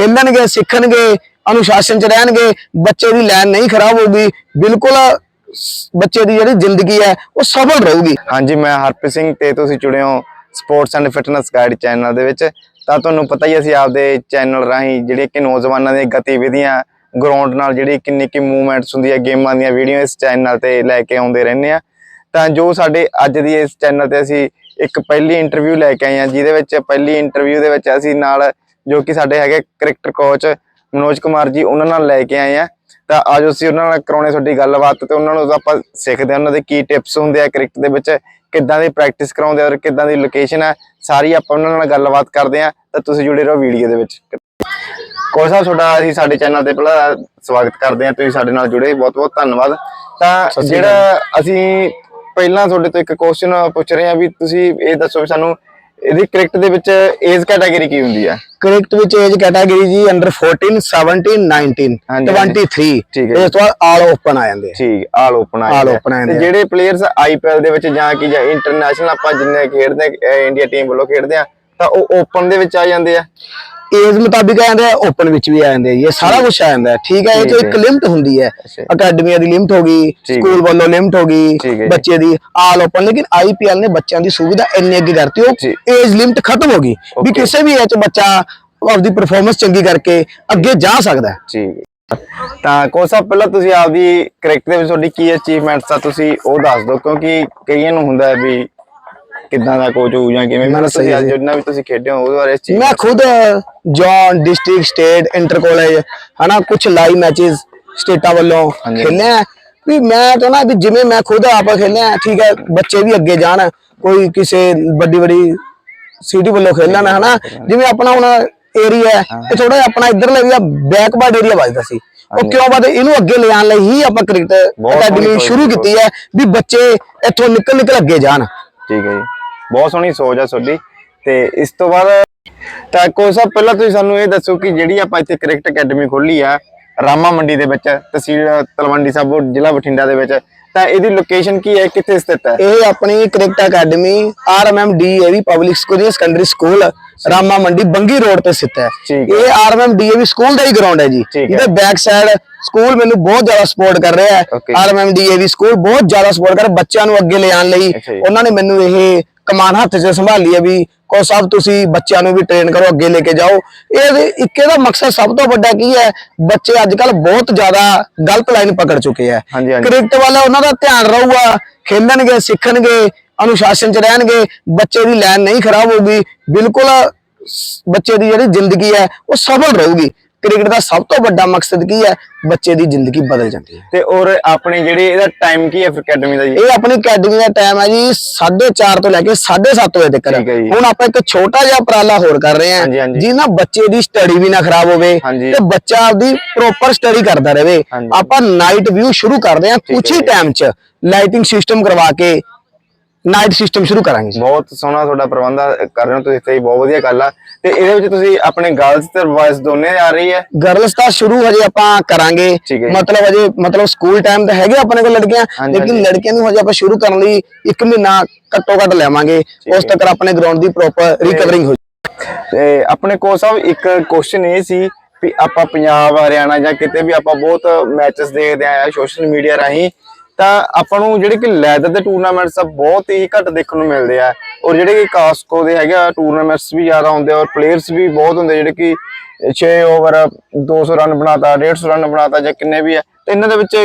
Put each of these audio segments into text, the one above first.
ਖੇਲਣਗੇ, ਸਿੱਖਣਗੇ, ਅਨੁਸ਼ਾਸਨ ਚ ਰਹਿਣਗੇ, ਬੱਚੇ ਦੀ ਲਾਈਨ ਨਹੀਂ ਖਰਾਬ ਹੋਊਗੀ, ਬਿਲਕੁਲ ਬੱਚੇ ਦੀ ਜਿਹੜੀ ਜ਼ਿੰਦਗੀ ਹੈ, ਉਹ ਸਫਲ ਰਹੂਗੀ। ਹਾਂਜੀ, ਮੈਂ ਹਰਪ੍ਰੀਤ ਸਿੰਘ ਤੇ ਤੁਸੀਂ ਜੁੜੇ ਹੋ sports and fitness guide channel ਦੇ ਵਿੱਚ। ਤਾਂ ਤੁਹਾਨੂੰ ਪਤਾ ਹੀ ਅਸੀਂ ਆਪਦੇ ਚੈਨਲ ਰਾਹੀਂ ਜਿਹੜੀਆਂ ਕਿ ਨੌਜਵਾਨਾਂ ਦੀਆਂ ਗਤੀਵਿਧੀਆਂ ਗਰਾਊਂਡ ਨਾਲ ਜਿਹੜੀ ਕਿੰਨੀ ਕਿ ਮੂਵਮੈਂਟਸ ਹੁੰਦੀ ਹੈ ਗੇਮਾਂ ਦੀਆਂ ਵੀਡੀਓ ਇਸ ਚੈਨਲ ਤੇ ਲੈ ਕੇ ਆਉਂਦੇ ਰਹਿੰਦੇ ਆ ਤਾਂ ਜੋ ਸਾਡੇ ਅੱਜ ਦੀ ਇਸ ਚੈਨਲ ਤੇ ਅਸੀਂ ਇੱਕ ਪਹਿਲੀ ਇੰਟਰਵਿਊ ਲੈ ਕੇ ਆਏ ਹਾਂ, ਜਿਹਦੇ ਵਿੱਚ ਪਹਿਲੀ ਇੰਟਰਵਿਊ ਦੇ ਵਿੱਚ ਅਸੀਂ ਨਾਲ ਜੋ ਕਿ ਸਾਡੇ ਹੈਗੇ ਕ੍ਰਿਕਟਰ ਕੋਚ ਮਨੋਜ ਕੁਮਾਰ ਜੀ ਉਹਨਾਂ ਨਾਲ ਲੈ ਕੇ ਆਏ ਆ। ਤਾਂ ਅੱਜ ਅਸੀਂ ਉਹਨਾਂ ਨਾਲ ਕਰਾਉਣੇ ਤੁਹਾਡੀ ਗੱਲਬਾਤ ਤੇ ਉਹਨਾਂ ਨੂੰ ਆਪਾਂ ਸਿੱਖਦੇ ਹਾਂ ਉਹਨਾਂ ਦੇ ਕੀ ਟਿਪਸ ਹੁੰਦੇ ਆ ਕ੍ਰਿਕਟ ਦੇ ਵਿੱਚ ਕਿੱਦਾਂ ਦੀ ਪ੍ਰੈਕਟਿਸ ਕਰਾਉਂਦੇ ਆ ਔਰ ਕਿੱਦਾਂ ਦੀ ਲੋਕੇਸ਼ਨ ਹੈ ਸਾਰੀ ਆਪਾਂ ਉਹਨਾਂ ਨਾਲ ਗੱਲਬਾਤ ਕਰਦੇ ਆ ਤਾਂ ਤੁਸੀਂ ਜੁੜੇ ਰਹੋ ਵੀਡੀਓ ਦੇ ਵਿੱਚ। ਕੋਚ ਸਾਹਿਬ ਤੁਹਾਡਾ ਅਸੀਂ ਸਾਡੇ ਚੈਨਲ ਤੇ ਪਹਿਲਾਂ ਸਵਾਗਤ ਕਰਦੇ ਆ ਤੁਸੀਂ ਸਾਡੇ ਨਾਲ ਜੁੜੇ ਬਹੁਤ ਬਹੁਤ ਧੰਨਵਾਦ। ਤਾਂ ਜਿਹੜਾ ਅਸੀਂ ਪਹਿਲਾਂ ਤੁਹਾਡੇ ਤੋਂ ਇੱਕ ਕੁਐਸਚਨ ਪੁੱਛ ਰਹੇ ਆ ਵੀ ਤੁਸੀਂ ਇਹ ਦੱਸੋ ਵੀ ਸਾਨੂੰ ਇਹਦੀ ਕ੍ਰਿਕਟ ਦੇ ਵਿੱਚ ਏਜ ਕੈਟਾਗਰੀ ਕੀ ਹੁੰਦੀ ਆ? ਕ੍ਰਿਕਟ ਵਿੱਚ ਏਜ ਕੈਟਾਗਰੀ ਜੀ ਅੰਡਰ 14 17 19 ਹਾਂਜੀ, 23 ਠੀਕ ਹੈ ਇਸ ਤੋਂ ਬਾਅਦ ਆਲ ਓਪਨ ਆ ਜਾਂਦੇ ਠੀਕ ਆਲ ਓਪਨ ਆ ਜਾਂਦੇ ਤੇ। ਜਿਹੜੇ ਪਲੇਅਰਸ ਆਈਪੀਐਲ ਦੇ ਵਿੱਚ ਜਾਂ ਕਿ ਜਾਂ ਇੰਟਰਨੈਸ਼ਨਲ ਆਪਾਂ ਜਿੰਨੇ ਖੇਡਦੇ ਆ, ਇੰਡੀਆ ਟੀਮ ਵੱਲੋਂ ਖੇਡਦੇ ਆ ਤਾਂ ਉਹ ਓਪਨ ਦੇ ਵਿੱਚ ਆ ਜਾਂਦੇ ਆ? ਏਜ ਮੁਤਾਬਿਕ ਆ ਜਾਂਦੇ ਆ ਓਪਨ ਵਿੱਚ ਵੀ ਆ ਜਾਂਦੇ ਆ ਜੀ, ਇਹ ਸਾਰਾ ਕੁਝ ਆ ਜਾਂਦਾ ਹੈ ਠੀਕ ਹੈ ਇਹ ਤੋਂ ਹੈ। ਇੱਕ ਲਿਮਟ ਹੁੰਦੀ ਹੈ। ਅਕੈਡਮੀਆਂ ਦੀ ਲਿਮਟ ਹੋ ਗਈ ਹੈ। ਸਕੂਲ ਵੱਲੋਂ ਲਿਮਟ ਹੋ ਗਈ ਹੈ। ਬੱਚੇ ਦੀ ਆਲ ਓਪਨ ਲੇਕਿਨ ਆਈਪੀਐਲ ਨੇ ਬੱਚਿਆਂ ਦੀ ਸੁਵਿਧਾ ਇੰਨੀ ਅੱਗੇ ਕਰਤੀ। ਉਹ ਏਜ ਲਿਮਟ ਖਤਮ ਹੋ ਗਈ ਵੀ. ਕਿਸੇ ਵੀ ਏਜ ਬੱਚਾ ਆਪਦੀ ਪਰਫਾਰਮੈਂਸ ਚੰਗੀ ਕਰਕੇ ਅੱਗੇ ਜਾ ਸਕਦਾ ਹੈ ਠੀਕ ਹੈ। ਤਾਂ ਕੋਚ ਸਾਹਿਬ ਪਹਿਲਾਂ ਤੁਸੀਂ ਆਪਦੀ ਕ੍ਰਿਕਟ ਦੇ ਵਿੱਚ ਤੁਹਾਡੀ ਕੀ ਅਚੀਵਮੈਂਟਸ ਆ ਤੁਸੀਂ ਉਹ ਦੱਸ ਦਿਓ ਕਿਉਂਕਿ ਕਈਆਂ ਨੂੰ ਹੁੰਦਾ ਹੈ ਵੀ ਕਿੱਦਾਂ ਦਾ ਕੋਚ ਹੋਊ ਜਾਂ ਕਿਵੇਂ? ਨਾ, ਮਤਲਬ ਤੁਸੀਂ ਅੱਜ। ਜਿੰਨਾ ਵੀ ਤੁਸੀਂ ਖੇਡੇ ਹੋ ਉਹਦੇ ਬਾਰੇ ਚੀਜ਼ ਮੈਂ ਖੁਦ zone district state inter college ਹਨਾ ਕੁਝ ਲਾਈਵ ਮੈਚਸ ਸਟੇਟਾਂ ਵੱਲੋਂ ਹਾਂਜੀ। ਖੇਲੇ ਆ ਵੀ ਮੈਂ ਚਾਹੁੰਦਾ ਵੀ ਜਿਵੇਂ ਮੈਂ ਖੁਦ ਆਪ ਖੇਲੇ ਆ ਠੀਕ ਹੈ ਬੱਚੇ ਵੀ ਅੱਗੇ ਜਾਣ ਕੋਈ ਕਿਸੇ ਵੱਡੀ ਵੱਡੀ ਸਿਟੀ ਵੱਲੋਂ ਖੇਲਣ ਹਨਾ ਜਿਵੇਂ ਆਪਣਾ ਹੁਣ ਏਰੀਆ ਹੈ ਇਹ ਥੋੜਾ ਆਪਣਾ ਇਧਰਲੇ ਏਰੀਆ ਬੈਕਵਰਡ ਏਰੀਆ ਵੱਜਦਾ ਸੀ। ਉਹ ਕਿਉਂ ਵੱਧ ਇਹਨੂੰ ਅੱਗੇ ਲਿਆਉਣ ਲਈ ਹੀ ਆਪਾਂ ਕ੍ਰਿਕਟ ਅਕੈਡਮੀ ਸ਼ੁਰੂ ਕੀਤੀ। ਹੈ ਵੀ ਬੱਚੇ ਇੱਥੋਂ ਨਿਕਲ ਨਿਕਲ ਅੱਗੇ ਜਾਣ। ਠੀਕ ਹੈ ਜੀ। ਬਹੁਤ ਸੋਹਣੀ ਸੋਚ ਆ ਤੁਹਾਡੀ ਤੇ ਇਸ ਤੋਂ ਬਾਅਦ ਤਾਂ ਕੋਚ ਸਾਹਿਬ ਪਹਿਲਾਂ ਤੁਸੀਂ ਸਾਨੂੰ ਇਹ ਦੱਸੋ ਕਿ ਜਿਹੜੀ ਆਪਾਂ ਇੱਥੇ ਕ੍ਰਿਕਟ ਅਕੈਡਮੀ ਖੋਲੀ ਆ ਰਾਮਾ ਮੰਡੀ ਦੇ ਵਿੱਚ ਤਹਿਸੀਲ ਤਲਵੰਡੀ ਸਾਬੋ ਜ਼ਿਲ੍ਹਾ ਬਠਿੰਡਾ ਦੇ ਵਿੱਚ ਤਾਂ ਇਹਦੀ ਲੋਕੇਸ਼ਨ ਕੀ ਹੈ ਕਿੱਥੇ ਸਥਿਤ ਹੈ ਇਹ ਆਪਣੀ ਕ੍ਰਿਕਟ ਅਕੈਡਮੀ ਆਰਐਮਐਮਡੀ ਵੀ public school secondary school Rama Mandi Bangi road ਤੇ ਸਥਿਤ ਹੈ। ਇਹ ਆਰਐਮਐਮਡੀ ਵੀ ਸਕੂਲ ਦਾ ਹੀ ਗਰਾਊਂਡ ਹੈ ਜੀ। ਇਹਦੇ ਬੈਕ ਸਾਈਡ ਸਕੂਲ ਮੈਨੂੰ ਬਹੁਤ ਜ਼ਿਆਦਾ ਸਪੋਰਟ ਕਰ ਰਿਹਾ ਹੈ Okay. ਆਰਐਮਐਮਡੀ ਵੀ ਸਕੂਲ ਬਹੁਤ ਜ਼ਿਆਦਾ ਸਪੋਰਟ ਕਰ ਬੱਚਿਆਂ ਨੂੰ ਅੱਗੇ ਲਿਆਉਣ ਲਈ। ਉਹਨਾਂ ਨੇ ਮੈਨੂੰ ਇਹ ਕਮਾਨ ਹੱਥ 'ਚ ਸੰਭਾਲੀ ਹੈ ਵੀ ਕੋ ਸਾਹਿਬ ਤੁਸੀਂ ਬੱਚਿਆਂ ਨੂੰ ਵੀ ਟ੍ਰੇਨ ਕਰੋ ਅੱਗੇ ਲੈ ਕੇ ਜਾਓ। ਇਹ ਇੱਕ ਇਹਦਾ ਮਕਸਦ ਸਭ ਤੋਂ ਵੱਡਾ ਕੀ ਹੈ? ਬੱਚੇ ਅੱਜ ਕੱਲ ਬਹੁਤ ਜ਼ਿਆਦਾ ਗਲਤ ਲਾਈਨ ਪਕੜ ਚੁੱਕੇ ਹਾਂਜੀ। ਕ੍ਰਿਕਟ ਵੱਲ ਉਹਨਾਂ ਦਾ ਧਿਆਨ ਰਹੂਗਾ ਖੇਲਣਗੇ ਸਿੱਖਣਗੇ ਅਨੁਸ਼ਾਸਨ ਚ ਰਹਿਣਗੇ ਬੱਚੇ ਦੀ ਲਾਈਨ ਨਹੀਂ ਖਰਾਬ ਹੋਊਗੀ। ਬਿਲਕੁਲ ਬੱਚੇ ਦੀ ਜਿਹੜੀ ਜ਼ਿੰਦਗੀ ਹੈ ਉਹ ਸਫਲ ਰਹੂਗੀ। ਕ੍ਰਿਕਟ ਦਾ ਸਭ ਤੋਂ ਵੱਡਾ ਮਕਸਦ ਕੀ ਹੈ ਬੱਚੇ ਦੀ ਜ਼ਿੰਦਗੀ ਬਦਲ ਜਾਂਦੀ ਹੈ ਤੇ ਔਰ ਆਪਣੇ ਜਿਹੜੇ ਇਹਦਾ ਟਾਈਮ ਕੀ ਹੈ ਅਕੈਡਮੀ ਦਾ ਜੀ ਇਹ ਆਪਣੀ ਅਕੈਡਮੀ ਦਾ ਟਾਈਮ ਹੈ ਜੀ 4:30 ਤੋਂ ਲੈ ਕੇ 7:30 ਵਜੇ ਤੱਕ। ਹੁਣ ਆਪਾਂ ਇੱਕ ਛੋਟਾ ਜਿਹਾ ਉਪਰਾਲਾ ਹੋਰ ਕਰ ਰਹੇ ਹਾਂ ਨਾਲ ਬੱਚੇ ਦੀ ਸਟੱਡੀ ਵੀ ਨਾ ਖਰਾਬ ਹੋਵੇ। ਤੇ ਬੱਚਾ ਆਪਦੀ ਪ੍ਰੋਪਰ ਸਟੱਡੀ ਕਰਦਾ ਰਹੇ। ਆਪਾਂ ਨਾਈਟ ਵਿਊ ਸ਼ੁਰੂ ਕਰਦੇ ਹਾਂ ਕੁਝ ਹੈ। ਟਾਈਮ 'ਚ ਲਾਈਟਿੰਗ ਸਿਸਟਮ ਕਰਵਾ ਕੇ ਨਾਈਟ ਸਿਸਟਮ ਸ਼ੁਰੂ ਕਰਾਂਗੇ ਜੀ। ਬਹੁਤ ਸੋਹਣਾ ਤੁਹਾਡਾ ਪ੍ਰਬੰਧ ਕਰ ਰਹੇ ਹੋ ਤੁਸੀਂ ਇੱਥੇ ਹੀ ਬਹੁਤ ਵਧੀਆ ਗੱਲ ਆ। ਤੇ ਇਹਦੇ ਵਿੱਚ ਤੁਸੀਂ ਆਪਣੇ ਗਰਲਸ ਤੇ ਬॉयਜ਼ ਦੋਨੇ ਆ ਰਹੀ ਹੈ। ਗਰਲਸ ਦਾ ਸ਼ੁਰੂ ਹਜੇ ਆਪਾਂ ਕਰਾਂਗੇ। ਮਤਲਬ ਹਜੇ ਮਤਲਬ ਸਕੂਲ ਟਾਈਮ ਤਾਂ ਹੈਗੇ ਆਪਣੇ ਕੋਲ ਲੜਕੀਆਂ ਲੇਕਿਨ। ਲੜਕੀਆਂ ਨੂੰ ਹਜੇ ਆਪਾਂ ਸ਼ੁਰੂ ਕਰਨ ਲਈ 1 ਮਹੀਨਾ ਘੱਟੋ ਘੱਟ ਲੈਵਾਂਗੇ ਉਸ ਤੱਕ ਆਪਣੇ ਗਰਾਊਂਡ ਦੀ ਪ੍ਰੋਪਰ ਰਿਕਵਰਿੰਗ ਹੋ ਤੇ ਆਪਣੇ ਕੋਚ ਸਾਹਿਬ ਇੱਕ ਕੁਐਸਚਨ ਇਹ ਸੀ ਵੀ ਆਪਾਂ ਪੰਜਾਬ ਹਰਿਆਣਾ ਜਾਂ ਕਿਤੇ ਵੀ ਆਪਾਂ ਬਹੁਤ ਮੈਚਸ ਦੇਖਦੇ ਆ ਸੋਸ਼ਲ ਮੀਡੀਆ ਰਾਹੀਂ। ਤਾਂ ਆਪਾਂ ਨੂੰ ਜਿਹੜੇ ਕਿ ਲੈਦਰ ਦੇ ਟੂਰਨਾਮੈਂਟਸ ਆ, ਬਹੁਤ ਹੀ ਘੱਟ ਦੇਖਣ ਨੂੰ ਮਿਲਦੇ ਆ। ਔਰ ਜਿਹੜੇ ਕਿ ਕਾਸਕੋ ਦੇ ਹੈਗੇ ਆ ਟੂਰਨਾਮੈਂਟਸ ਵੀ ਜ਼ਿਆਦਾ ਹੁੰਦੇ ਔਰ ਪਲੇਅਰਸ ਵੀ ਬਹੁਤ ਹੁੰਦੇ ਜਿਹੜੇ ਕਿ 6 ਓਵਰ 200 ਰਨ ਬਣਾਤਾ 150 ਰਨ ਬਣਾਤਾ ਜਾਂ ਕਿੰਨੇ ਵੀ ਆ। ਤੇ ਇਹਨਾਂ ਦੇ ਵਿੱਚ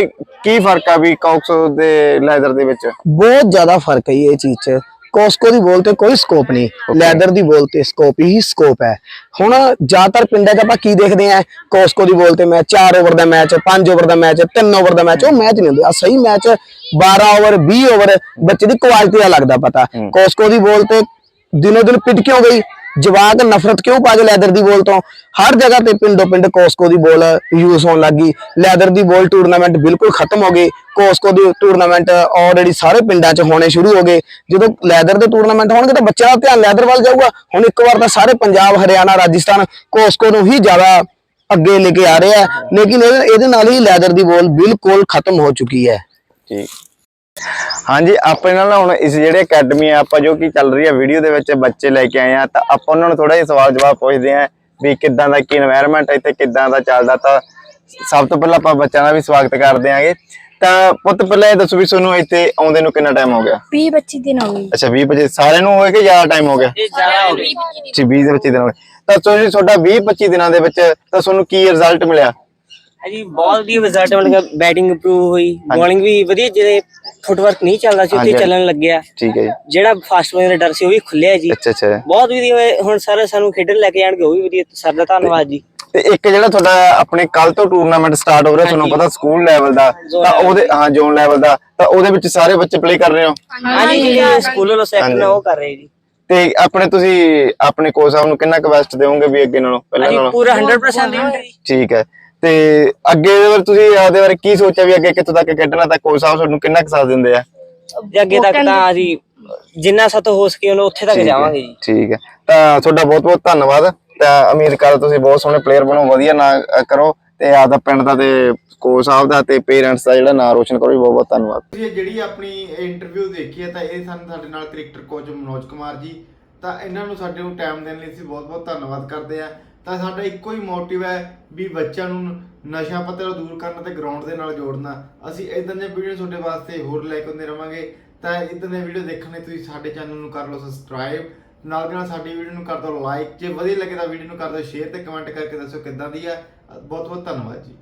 ਕੀ ਫ਼ਰਕ ਆ ਵੀ ਕਾਸਕੋ ਦੇ ਲੈਦਰ ਦੇ ਵਿੱਚ? ਬਹੁਤ ਜ਼ਿਆਦਾ ਫ਼ਰਕ ਹੈ ਇਹ ਚੀਜ਼ 'ਚ। ਕੋਸਕੋ ਦੀ ਬੋਲ ਤੇ ਕੋਈ ਸਕੋਪ ਨਹੀਂ। ਲੈਦਰ ਦੀ ਬੋਲ ਤੇ ਸਕੋਪ ਹੀ ਸਕੋਪ ਹੈ। ਹੁਣ ਜ਼ਿਆਦਾਤਰ ਪਿੰਡਾਂ 'ਚ ਆਪਾਂ ਕੀ ਦੇਖਦੇ ਆ ਕੋਸਕੋ ਦੀ ਬੋਲ ਤੇ ਮੈਚ 4 ਓਵਰ ਦਾ ਮੈਚ 5 ਓਵਰ ਦਾ ਮੈਚ 3 ਓਵਰ ਦਾ ਮੈਚ ਉਹ ਮੈਚ ਨਹੀਂ ਹੁੰਦੇ। ਆ ਸਹੀ ਮੈਚ 12 ਓਵਰ 20 ਓਵਰ ਬੱਚੇ ਦੀ ਕੁਆਲਿਟੀ ਦਾ ਲੱਗਦਾ ਪਤਾ। ਕੋਸਕੋ ਦੀ ਬੋਲ ਤੇ ਦਿਨੋ ਦਿਨ ਪਿਟ ਕਿਉਂ ਗਈ? ਜਵਾਕ ਨਫ਼ਰਤ ਕਿਉਂ ਪਾ ਗਏ ਲੈਦਰ ਦੀ ਬੋਲ ਤੋਂ? ਹਰ ਜਗ੍ਹਾ ਤੇ ਪਿੰਡੋ ਪਿੰਡ ਕੋਸਕੋ ਦੀ ਬੋਲ ਯੂਜ਼ ਹੋਣ ਲੱਗੀ ਲੈਦਰ ਦੀ ਬੋਲ ਟੂਰਨਾਮੈਂਟ ਬਿਲਕੁਲ ਖਤਮ ਹੋ ਗਏ ਕੋਸਕੋ ਦੀ ਟੂਰਨਾਮੈਂਟ ਆਲਰੇਡੀ ਸਾਰੇ ਪਿੰਡਾਂ 'ਚ ਹੋਣੇ ਸ਼ੁਰੂ ਹੋ ਗਏ। ਜਦੋਂ ਲੈਦਰ ਦੇ ਟੂਰਨਾਮੈਂਟ ਹੋਣਗੇ ਤਾਂ ਬੱਚਿਆਂ ਦਾ ਧਿਆਨ ਲੈਦਰ ਵੱਲ ਜਾਊਗਾ। ਹੁਣ ਇੱਕ ਵਾਰ ਤਾਂ ਸਾਰੇ ਪੰਜਾਬ, ਹਰਿਆਣਾ, ਰਾਜਸਥਾਨ ਕੋਸਕੋ ਨੂੰ ਹੀ ਜ਼ਿਆਦਾ ਅੱਗੇ ਲੈ ਕੇ ਆ ਰਿਹਾ ਆ। ਲੇਕਿਨ ਇਹਦੇ ਇਹਦੇ ਨਾਲ ਹੀ ਲੈਦਰ ਦੀ ਬੋਲ ਬਿਲਕੁਲ ਖਤਮ ਹੋ ਚੁੱਕੀ ਹੈ। ਠੀਕ ਹਾਂਜੀ ਆਪਣੇ ਨਾਲ ਹੁਣ ਇਸ ਜਿਹੜੇ ਅਕੈਡਮੀ ਆ ਆਪਾਂ ਜੋ ਕਿ ਚੱਲ ਰਹੀ ਆ ਵੀਡੀਓ ਦੇ ਵਿੱਚ ਬੱਚੇ ਲੈ ਕੇ ਆਏ ਆ ਤਾਂ ਆਪਾਂ ਉਹਨਾਂ ਨੂੰ ਥੋੜਾ ਜਿਹਾ ਸਵਾਲ ਜਵਾਬ ਪੁੱਛਦੇ ਆ ਵੀ ਕਿੱਦਾਂ ਦਾ ਕੀ এনवायरमेंट ਇੱਥੇ ਕਿੱਦਾਂ ਦਾ ਚੱਲਦਾ ਤਾਂ ਸਭ ਤੋਂ ਪਹਿਲਾਂ ਆਪਾਂ ਬੱਚਿਆਂ ਦਾ ਵੀ ਸਵਾਗਤ ਕਰਦੇ ਆਂਗੇ। ਤਾਂ ਪੁੱਤ ਪਹਿਲਾਂ ਇਹ ਦੱਸੋ ਵੀ ਤੁਹਾਨੂੰ ਇੱਥੇ ਆਉਂਦੇ ਨੂੰ ਕਿੰਨਾ ਟਾਈਮ ਹੋ ਗਿਆ? 20 25 ਦਿਨ ਹੋ ਗਏ। ਅੱਛਾ 20 25 ਸਾਰਿਆਂ ਨੂੰ ਹੋਏ ਕਿ ਜ਼ਿਆਦਾ ਟਾਈਮ ਹੋ ਗਿਆ? ਇਹ ਜ਼ਿਆਦਾ ਹੋ ਗਿਆ। 20 25 ਦਿਨ ਹੋ ਗਏ। ਤਾਂ ਤੁਸੀਂ ਤੁਹਾਡਾ 20 25 ਦਿਨਾਂ ਦੇ ਵਿੱਚ ਤਾਂ ਤੁਹਾਨੂੰ ਕੀ ਰਿਜ਼ਲਟ ਮਿਲਿਆ? ਜੀ ਬਹੁਤ ਵਧੀਆ ਰਿਜ਼ਲਟ ਮਿਲ ਗਿਆ ਬੈਟਿੰਗ ਇੰਪਰੂਵ ਹੋਈ ਬੋਲਿੰਗ ਵੀ ਵਧੀਆ ਜਿਹੜੇ ਫੁੱਟਵਰਕ ਨਹੀਂ ਚੱਲਦਾ ਸੀ ਉੱਥੇ ਹਾਂਜੀ। ਚੱਲਣ ਲੱਗਿਆ। ਠੀਕ ਹੈ ਜੀ। ਜਿਹੜਾ ਫਾਸਟ ਬੋਲਿੰਗ ਦਾ ਡਰ ਸੀ ਉਹ ਵੀ ਖੁੱਲਿਆ ਜੀ। ਅੱਛਾ ਅੱਛਾ। ਬਹੁਤ ਵਧੀਆ ਹੋਏ ਹੁਣ ਸਰ ਸਾਨੂੰ ਖੇਡਣ ਲੈ ਕੇ ਜਾਣਗੇ ਉਹ ਵੀ ਵਧੀਆ। ਸਰ ਦਾ ਧੰਨਵਾਦ ਜੀ। ਤੇ ਇੱਕ ਜਿਹੜਾ ਤੁਹਾਡਾ ਆਪਣੇ ਕੱਲ ਤੋਂ ਟੂਰਨਾਮੈਂਟ ਸਟਾਰਟ ਹੋ ਰਿਹਾ ਤੁਹਾਨੂੰ ਪਤਾ ਸਕੂਲ ਲੈਵਲ ਦਾ ਤਾਂ ਉਹਦੇ ਹਾਂ ਜ਼ੋਨ ਲੈਵਲ ਦਾ ਤਾਂ ਉਹਦੇ ਵਿੱਚ ਸਾਰੇ ਬੱਚੇ ਪਲੇ ਕਰ ਰਹੇ ਹੋ? ਹਾਂਜੀ ਜਿਹੜੇ ਸਕੂਲ ਵੱਲੋਂ ਸੈਕਟਰ ਉਹ ਕਰ ਰਹੇ ਜੀ। ਤੇ ਆਪਣੇ ਤੁਸੀਂ ਆਪਣੇ ਕੋਚ ਸਾਹਿਬ ਨੂੰ ਕਿੰਨਾ ਕੁ ਬੈਸਟ ਦੇਵੋਗੇ ਵੀ ਅੱਗੇ ਨਾਲੋਂ ਪਹਿਲਾਂ ਹਾਂਜੀ ਨਾਲੋਂ? ਪੂਰਾ 100% ਦੇਵਾਂਗੇ ਜੀ। ਠੀਕ ਹੈ। ਤੇ ਅੱਗੇ ਦੇ ਬਾਰੇ ਤੁਸੀਂ ਆਪਦੇ ਬਾਰੇ ਕੀ ਸੋਚਿਆ ਵੀ ਅੱਗੇ ਕਿੱਥੋਂ ਤੱਕ ਖੇਡਣਾ ਤਾਂ ਕੋਚ ਸਾਹਿਬ ਤੁਹਾਨੂੰ ਕਿੰਨਾ ਕੁ ਸਾਥ ਦਿੰਦੇ ਆ? ਤੇ ਅੱਗੇ ਤੱਕ ਤਾਂ ਅਸੀਂ ਜਿੰਨਾ ਸਾਤੋਂ ਹੋ ਸਕੇ ਉਹਨੂੰ ਉੱਥੇ ਤੱਕ ਜਾਵਾਂਗੇ ਜੀ। ਠੀਕ ਹੈ। ਤਾਂ ਤੁਹਾਡਾ ਬਹੁਤ ਬਹੁਤ ਧੰਨਵਾਦ। ਤਾਂ ਉਮੀਦ ਕਰਦਾ ਤੁਸੀਂ ਬਹੁਤ ਸੋਹਣੇ ਪਲੇਅਰ ਬਣੋ ਵਧੀਆ ਨਾ ਕਰੋ ਤੇ ਆਪਦਾ ਪਿੰਡ ਦਾ ਤੇ ਕੋਚ ਸਾਹਿਬ ਦਾ ਤੇ ਪੇਰੈਂਟਸ ਦਾ ਜਿਹੜਾ ਨਾਂ ਰੋਸ਼ਨ ਕਰੋ ਜੀ ਬਹੁਤ ਬਹੁਤ ਧੰਨਵਾਦ। ਤੁਸੀਂ ਜਿਹੜੀ ਆਪਣੀ ਇੰਟਰਵਿਊ ਦੇਖੀ ਹੈ ਤਾਂ ਇਹ ਸਨ ਸਾਡੇ ਨਾਲ ਕ੍ਰਿਕਟਰ ਕੋਚ ਮਨੋਜ ਕੁਮਾਰ ਜੀ ਤਾਂ ਇਹਨਾਂ ਨੂੰ ਸਾਡੇ ਨੂੰ ਟਾਈਮ ਦੇਣ ਲਈ ਅਸੀਂ ਬਹੁਤ-ਬਹੁਤ ਧੰਨਵਾਦ ਕਰਦੇ ਆ ਤਾਂ ਸਾਡਾ ਇੱਕੋ ਹੀ ਮੋਟਿਵ ਹੈ ਵੀ ਬੱਚਿਆਂ ਨੂੰ ਨਸ਼ਾ ਪੱਤੇ ਤੋਂ ਦੂਰ ਕਰਨਾ ਤੇ ਗਰਾਊਂਡ ਦੇ ਨਾਲ ਜੋੜਨਾ। ਅਸੀਂ ਇਦਾਂ ਦੀਆਂ ਵੀਡੀਓ ਤੁਹਾਡੇ ਵਾਸਤੇ ਹੋਰ ਲੈ ਕੇ ਆਉਂਦੇ ਰਵਾਂਗੇ। ਤਾਂ ਇਦਾਂ ਦੀਆਂ ਵੀਡੀਓ ਦੇਖਣ ਲਈ ਤੁਸੀਂ ਸਾਡੇ ਚੈਨਲ ਨੂੰ ਕਰ ਲਓ ਸਬਸਕ੍ਰਾਈਬ ਨਾਲ ਦੀ ਨਾਲ ਸਾਡੀ ਵੀਡੀਓ ਨੂੰ ਕਰ ਦਿਓ ਲਾਈਕ ਜੇ ਵਧੀਆ ਲੱਗੇ ਤਾਂ ਵੀਡੀਓ ਨੂੰ ਕਰ ਦਿਓ ਸ਼ੇਅਰ ਤੇ ਕਮੈਂਟ ਕਰਕੇ ਦੱਸੋ ਕਿੱਦਾਂ ਦੀ ਹੈ ਬਹੁਤ ਬਹੁਤ ਧੰਨਵਾਦ ਜੀ।